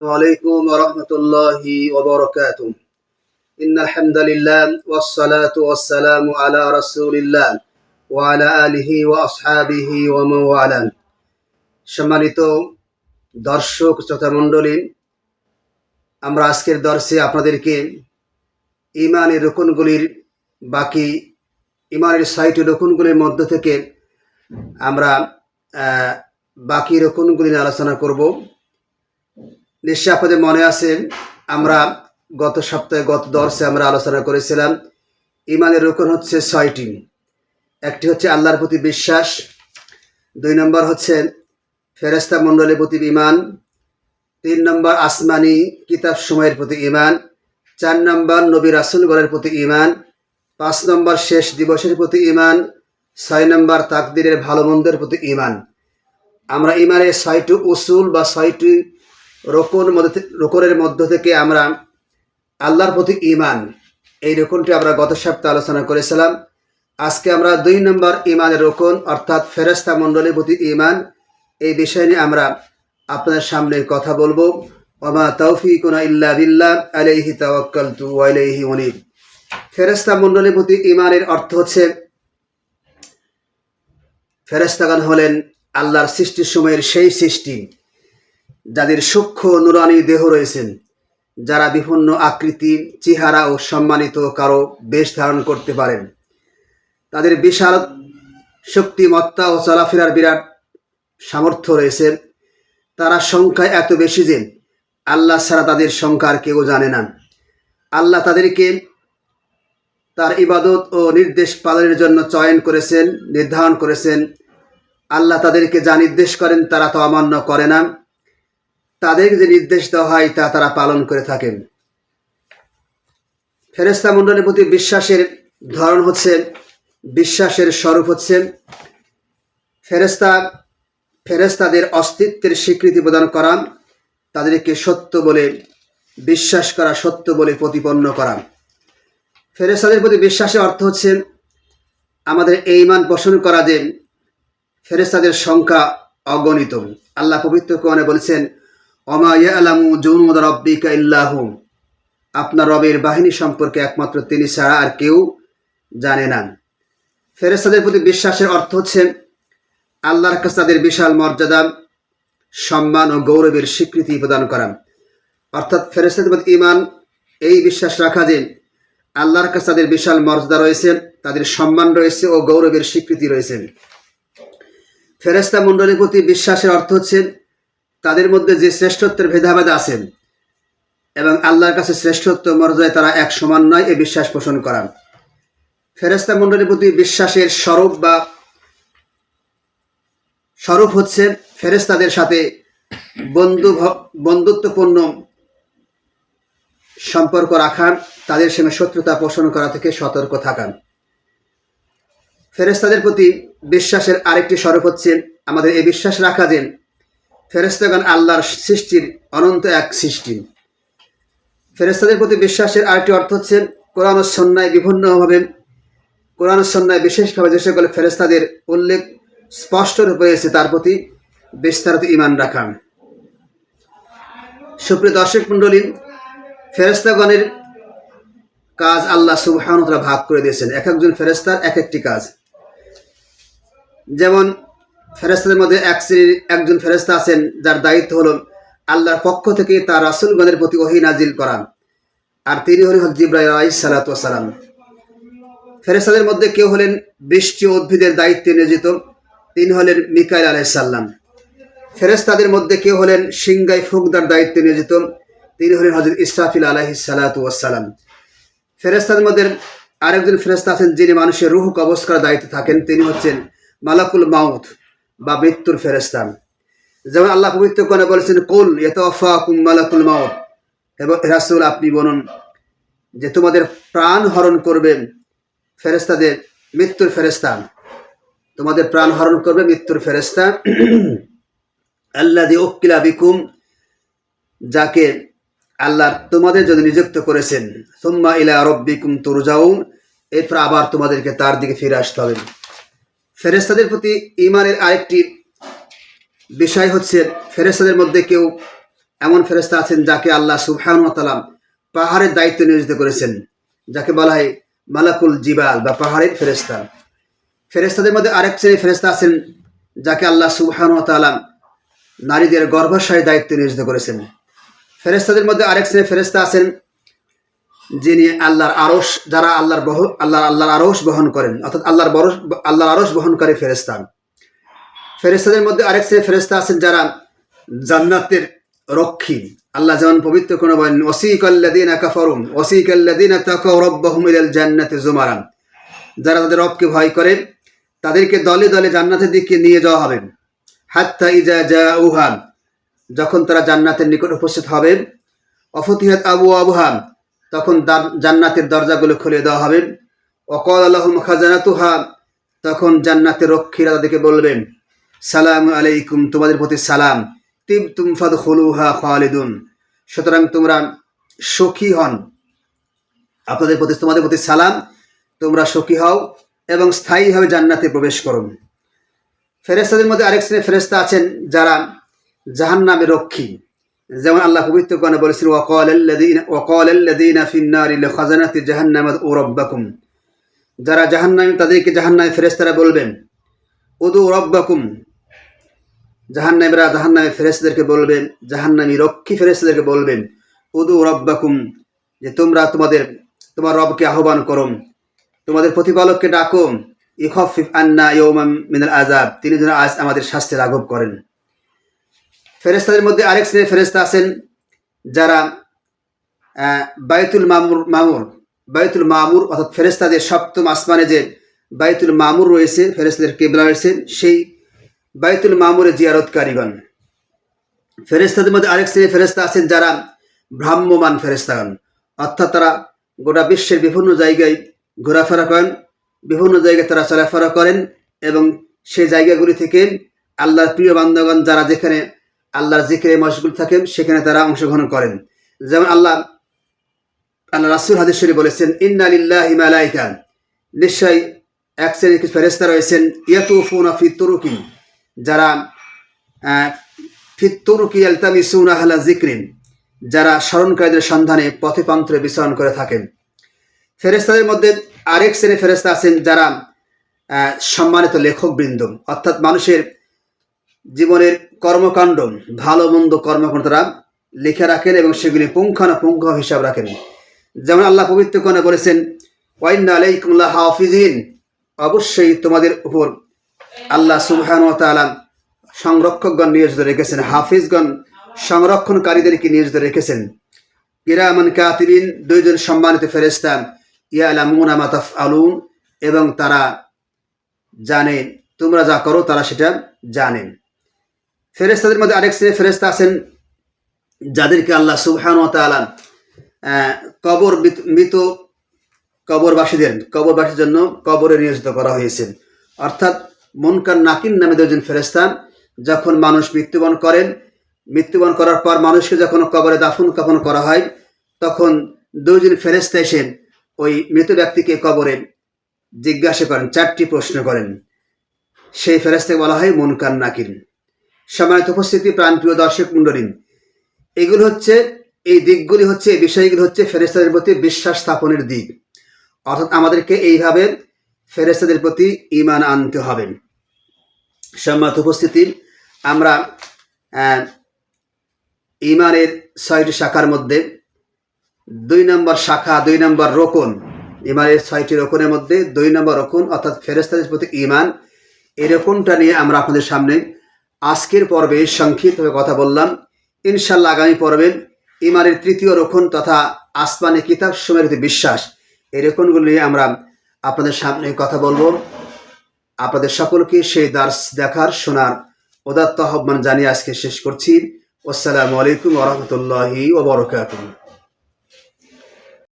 عليكم ورحمة الله وبركاته إن الحمد لله والصلاة والسلام على رسول الله وعلى آله وأصحابه ومن والاه সম্মানিত দর্শক শ্রোতা মণ্ডলী আমরা আজকের দর্শে আপনাদেরকে ইমানের রোকনগুলির বাকি ইমানের ছয়টি রোকনগুলির মধ্য থেকে আমরা আহ, বাকি রোকনগুলি নিয়ে আলোচনা করব নিশ্চয় আপনাদের মনে আছে, আমরা গত সপ্তাহে গত দর্শে আমরা আলোচনা করেছিলাম, ইমানের রোকন হচ্ছে ছয়টি। একটি হচ্ছে আল্লাহর প্রতি বিশ্বাস, দুই নম্বর হচ্ছে ফেরেস্তা মণ্ডলের প্রতি ইমান তিন নম্বর আসমানি কিতাব সময়ের প্রতি ইমান চার নম্বর নবী রাসুলগণের প্রতি ইমান পাঁচ নম্বর শেষ দিবসের প্রতি ইমান ছয় নম্বর তাকদিরের ভালো মন্দের প্রতি ইমান আমরা ইমানের ছয়টি উসুল বা ছয়টি রোকন মধ্যে রোকনের মধ্য থেকে আমরা আল্লাহর প্রতি ইমান এই রোকনটি আমরা গত সপ্তাহে আলোচনা করেছিলাম। আজকে আমরা দুই নম্বর ইমানের রোকন, অর্থাৎ ফেরেস্তা মণ্ডলীর প্রতি ইমান এই বিষয় নিয়ে আমরা আপনাদের সামনে কথা বলব। ওমা তৌফিকুনা ইল্লা বিল্লাহ, আলাইহি তাওয়াক্কালতু ওয়া ইলাইহি উনীব। ফেরেস্তা মণ্ডলের প্রতি ইমানের অর্থ হচ্ছে ফেরেস্তাগণ হলেন আল্লাহর সৃষ্টির সময়ের সেই সৃষ্টি। যাদের সূক্ষ্ম নুরানি দেহ রয়েছেন, যারা বিভিন্ন আকৃতি, চেহারা ও সম্মানিত কারও বেশ ধারণ করতে পারেন। তাদের বিশাল শক্তিমত্তা ও চলাফেরার বিরাট সামর্থ্য রয়েছে। তারা সংখ্যায় এত বেশি যে আল্লাহ ছাড়া তাদের সংখ্যার কেউ জানে না। আল্লাহ তাদেরকে তার ইবাদত ও নির্দেশ পালনের জন্য চয়ন করেছেন, নির্ধারণ করেছেন। আল্লাহ তাদেরকে যা নির্দেশ করেন তারা তো অমান্য করে না। তাদেরকে যে নির্দেশ দেওয়া হয়, তা তারা পালন করে থাকেন। ফেরেস্তা মণ্ডলের প্রতি বিশ্বাসের ধরন হচ্ছে, বিশ্বাসের স্বরূপ হচ্ছে ফেরেস্তা ফেরেস্তাদের অস্তিত্বের স্বীকৃতি প্রদান করা, তাদেরকে সত্য বলে, বিশ্বাস করা, সত্য বলে প্রতিপন্ন করা। ফেরেস্তাদের প্রতি বিশ্বাসের অর্থ হচ্ছে, আমাদের এই মান পোষণ করা যে ফেরেস্তাদের সংখ্যা অগণিত। আল্লাহ পবিত্র কোরআনে বলেছেন অমা আপনার রবের বাহিনী সম্পর্কে একমাত্র তিনি ছাড়া আর কেউ জানে না। ফেরেস্তাদের প্রতি বিশ্বাসের অর্থ হচ্ছে, আল্লাহর কাছে তাদের বিশাল মর্যাদা, সম্মান ও গৌরবের স্বীকৃতি প্রদান করা। অর্থাৎ ফেরেস্তাদের প্রতি ইমান এই বিশ্বাস রাখা যে আল্লাহর কাছে তাদের বিশাল মর্যাদা রয়েছে, তাদের সম্মান রয়েছে ও গৌরবের স্বীকৃতি রয়েছে। ফেরেস্তা মণ্ডলীর প্রতি বিশ্বাসের অর্থ হচ্ছে তাদের মধ্যে যে শ্রেষ্ঠত্বের ভেদাভেদ আছেন এবং আল্লাহর কাছে শ্রেষ্ঠত্ব মর্যাদায় তারা এক সমান নয়, এ বিশ্বাস পোষণ করান ফেরেস্তা মণ্ডলীর প্রতি বিশ্বাসের স্বরূপ বা স্বরূপ হচ্ছে ফেরেস্তাদের সাথে বন্ধু বন্ধুত্বপূর্ণ সম্পর্ক রাখান তাদের সঙ্গে শত্রুতা পোষণ করা থেকে সতর্ক থাকা। ফেরেস্তাদের প্রতি বিশ্বাসের আরেকটি স্বরূপ হচ্ছে আমাদের এই বিশ্বাস রাখা যে ফেরেস্তাগণ আল্লাহর সৃষ্টির অনন্ত এক সৃষ্টি। ফেরেস্তাদের প্রতি বিশ্বাসের আরেকটি অর্থ হচ্ছে কোরআন ও সন্ন্যায় বিভিন্নভাবে কোরআন ও সন্ন্যায় বিশেষভাবে যে সকল ফেরেস্তাদের উল্লেখ স্পষ্ট রূপে হয়েছে তার প্রতি বিস্তারিত ইমান রাখা। সুপ্রিয় দর্শক মণ্ডলী ফেরেস্তাগণের কাজ আল্লাহ সুবহানুতলা ভাগ করে দিয়েছেন। এক একজন ফেরেস্তার এক একটি কাজ। যেমন ফেরেস্তাদের মধ্যে এক শ্রেণির একজন ফেরেস্তা আছেন, যার দায়িত্ব হল আল্লাহর পক্ষ থেকে তার রাসুলগণের প্রতি ওহি নাজিল করা। আর তিনি হলেন জিব্রাইল আলাই সালাতাম ফেরেস্তাদের মধ্যে কেউ হলেন বৃষ্টি উদ্ভিদের দায়িত্বে নিয়োজিত, তিনি হলেন মিকাইল আলাইসাল্লাম ফেরেস্তাদের মধ্যে কেউ হলেন সিংগাই ফুকদার দায়িত্বে নিয়োজিত, তিনি হলেন হজরত ইসরাফিল আলাহি সালাতাম ফেরেস্তাদের মধ্যে আরেকজন ফেরেস্তা আছেন, যিনি মানুষের রুহ কবজ করার দায়িত্বে থাকেন, তিনি হচ্ছেন মালাকুল মাউথ বা মৃত্যুর ফেরেস্তা যেমন আল্লাহ পবিত্র কোনে বলেছেন, কুল ইয়তাফাকুম মালাকুল মাউত। এবং রাসূল আপনি বলুন যে, তোমাদের প্রাণ হরণ করবেন ফেরেস্তাদের মৃত্যুর ফেরেস্তা তোমাদের প্রাণ হরণ করবে মৃত্যুর ফেরেস্তা আল্লাহ দি উকিলা বিকুম, যাকে আল্লাহ তোমাদের জন্য নিযুক্ত করেছেন। সোম্মা ইলা রব্বিকুম তুরজাউন, এরপর আবার তোমাদেরকে তার দিকে ফিরে আসতে হবে। ফেরেস্তাদের প্রতি ইমানের আরেকটি বিষয় হচ্ছে ফেরেস্তাদের মধ্যে কেউ এমন ফেরেস্তা আছেন যাকে আল্লাহ সুবহান তালাম পাহাড়ের দায়িত্ব নিয়োজিত করেছেন, যাকে বলা হয় মালাকুল জিবাল বা পাহাড়ের ফেরেস্তা ফেরেস্তাদের মধ্যে আরেক শ্রেণি ফেরেস্তা আছেন যাকে আল্লাহ সুবহান তালাম নারীদের গর্ভাশয়ের দায়িত্ব নিয়োজিত করেছেন। ফেরেস্তাদের মধ্যে আরেক শ্রেণি ফেরেস্তা আছেন যিনি আল্লাহর আরস যারা আল্লাহর বহ আল্লাহ আল্লাহর আরস বহন করেন, অর্থাৎ আল্লাহর বরস আল্লাহর আরস বহন করে ফেরেস্তা ফেরেস্তাদের মধ্যে আরেক শ্রেণি ফেরেস্তা আছেন যারা জান্নাতের রক্ষী। আল্লাহ যেমন পবিত্র কোন বলেন ওসিকাল্লাদিনা কাফারুম ওসিকাল্লাদিনা তাকাউ রাব্বাহুম ইলাল জান্নাতি জুমারান। যারা তাদের রবকে ভয় করে, তাদেরকে দলে দলে জান্নাতের দিকে নিয়ে যাওয়া হবে। হাত্তা ইজা জাউহা, যখন তারা জান্নাতের নিকট উপস্থিত হবে, অফতিহাত আবু আবহাম তখন জান্নাতের দরজাগুলো খুলে দেওয়া হবে। অকল আল্লাহম খাজানাতুহা, তখন জান্নাতের রক্ষীরা তাদেরকে বলবেন, সালাম আলাইকুম, তোমাদের প্রতি সালাম। তিব তুমফাদ খুলুহা খালিদুন। সুতরাং তোমরা সুখী হন। আপনাদের প্রতি তোমাদের প্রতি সালাম, তোমরা সুখী হও এবং স্থায়ীভাবে জান্নাতে প্রবেশ করুন ফেরেস্তাদের মধ্যে আরেক শ্রেণি ফেরেস্তা আছেন যারা জাহান্নামে রক্ষী। যেমন আল্লাহ পবিত্র কোরআনে বলেছেন ওয়াকাল আল্লাযীনা ওয়াকাল আল্লাযীনা ফিন নারি জাহান্নাম রাব্বাকুম। যারা জাহান্নামে তাদেরকে জাহান্নামে ফেরেশতারা বলবেন উদু রাব্বাকুম। জাহান্নামীরা জাহান্নামে ফেরেশতাদেরকে বলবেন, জাহান্নামী রক্ষী ফেরেশতাদেরকে বলবেন উদু রাব্বাকুম। যে তোমরা তোমাদের তোমার রবকে আহ্বান করো, তোমাদের প্রতিপালককে ডাকো, ইখফিফ আন্না ইয়ৌমাম মিনাল আযাব। তিনি যেন আজ আমাদের শাস্তি লাঘব করেন। ফেরেস্তাদের মধ্যে আরেক শ্রেণির ফেরেস্তা আছেন যারা আহ, বাইতুল মামুর মামুর বাইতুল মামুর অর্থাৎ ফেরেস্তাদের সপ্তম আসমানে যে বাইতুল মামুর রয়েছে ফেরেস্তাদের কেবলা রয়েছে সেই বাইতুল মামুরে জিয়ারতকারীগণ। ফেরেস্তাদের মধ্যে আরেক শ্রেণির ফেরেস্তা আছেন যারা ভ্রাম্যমান ফেরেস্তাগণ অর্থাৎ তারা গোটা বিশ্বের বিভিন্ন জায়গায় ঘোরাফেরা করেন বিভিন্ন জায়গায় তারা চলাফেরা করেন এবং সেই জায়গাগুলি থেকে আল্লাহর প্রিয় বান্ধবগণ যারা যেখানে আল্লাহর জিকিরে মশগুল থাকেন, সেখানে তারা অংশগ্রহণ করেন। যেমন আল্লাহ আল্লাহ রাসুল হাদিস শরীফ বলেছেন, ইন্না লিল্লাহি মালাইকা। নিশ্চয় এক শ্রেণির কিছু ফেরেস্তা রয়েছেন, ইয়াতুফুনা ফি তুরুকি যারা ফি তুরুকি আলতামিসুনা আহলা জিক্রিন যারা স্মরণকারীদের সন্ধানে পথে পান্ত্রে বিচরণ করে থাকেন। ফেরেস্তাদের মধ্যে আরেক শ্রেণির ফেরেস্তা আছেন, যারা সম্মানিত লেখকবৃন্দ। অর্থাৎ মানুষের জীবনের কর্মকাণ্ড, ভালো মন্দ কর্মকাণ্ড তারা লিখে রাখেন এবং সেগুলি পুঙ্খানুপুঙ্খ হিসাব রাখেন। যেমন আল্লাহ পবিত্র কোণে বলেছেন, ওয়াইন্না হাফিজিন। অবশ্যই তোমাদের উপর আল্লাহ সুবহান সংরক্ষকগণ নিয়োজিত রেখেছেন, হাফিজগণ সংরক্ষণকারীদেরকে নিয়োজিত রেখেছেন। কিরামান কাতিবিন, দুইজন সম্মানিত ফেরেস্তা ইয়ালামুনা মা তাফআলুন, এবং তারা জানে, তোমরা যা করো তারা সেটা জানেন ফেরেস্তাদের মধ্যে আরেক শ্রেণি ফেরেস্তা আছেন যাদেরকে আল্লাহ সুবহান ও তাআলা কবর মৃত কবরবাসীদের, কবরবাসীর জন্য কবরে নিয়োজিত করা হয়েছে। অর্থাৎ মনকার নাকিন নামে দুজন ফেরেস্তা যখন মানুষ মৃত্যুবরণ করেন, মৃত্যুবরণ করার পর মানুষকে যখন কবরে দাফন কাফন করা হয়, তখন দুজন ফেরেস্তা এসে ওই মৃত ব্যক্তিকে কবরে জিজ্ঞাসা করেন, চারটি প্রশ্ন করেন। সেই ফেরেস্তাকে বলা হয় মনকার নাকিন। সম্মানিত উপস্থিতি প্রাণপ্রিয় দর্শক মণ্ডলী, এগুলো হচ্ছে, এই দিকগুলি হচ্ছে, এই বিষয়গুলি হচ্ছে ফেরেস্তাদের প্রতি বিশ্বাস স্থাপনের দিক। অর্থাৎ আমাদেরকে এইভাবে ফেরেস্তাদের প্রতি ইমান আনতে হবে। সম্মানিত উপস্থিতি, আমরা ইমানের ছয়টি শাখার মধ্যে, দুই নম্বর শাখা, দুই নম্বর রোকন ইমানের ছয়টি রোকনের মধ্যে দুই নম্বর রোকন, অর্থাৎ ফেরেস্তাদের প্রতি ইমান এই নিয়ে আমরা আপনাদের সামনে আজকের পর্বে সংক্ষিপ্তভাবে কথা বললাম। ইনশাল্লাহ আগামী পর্বে ইমানের তৃতীয় রোকন তথা আসমানি কিতাব সময়ের প্রতি বিশ্বাস এই রোকনগুলো নিয়ে আমরা আপনাদের সামনে কথা বলব। আপনাদের সকলকে সেই দার্স দেখার শোনার উদাত্ত আহ্বান জানিয়ে আজকে শেষ করছি। আসসালামু আলাইকুম ওরহমতুল্লাহি ওবরকাতুহ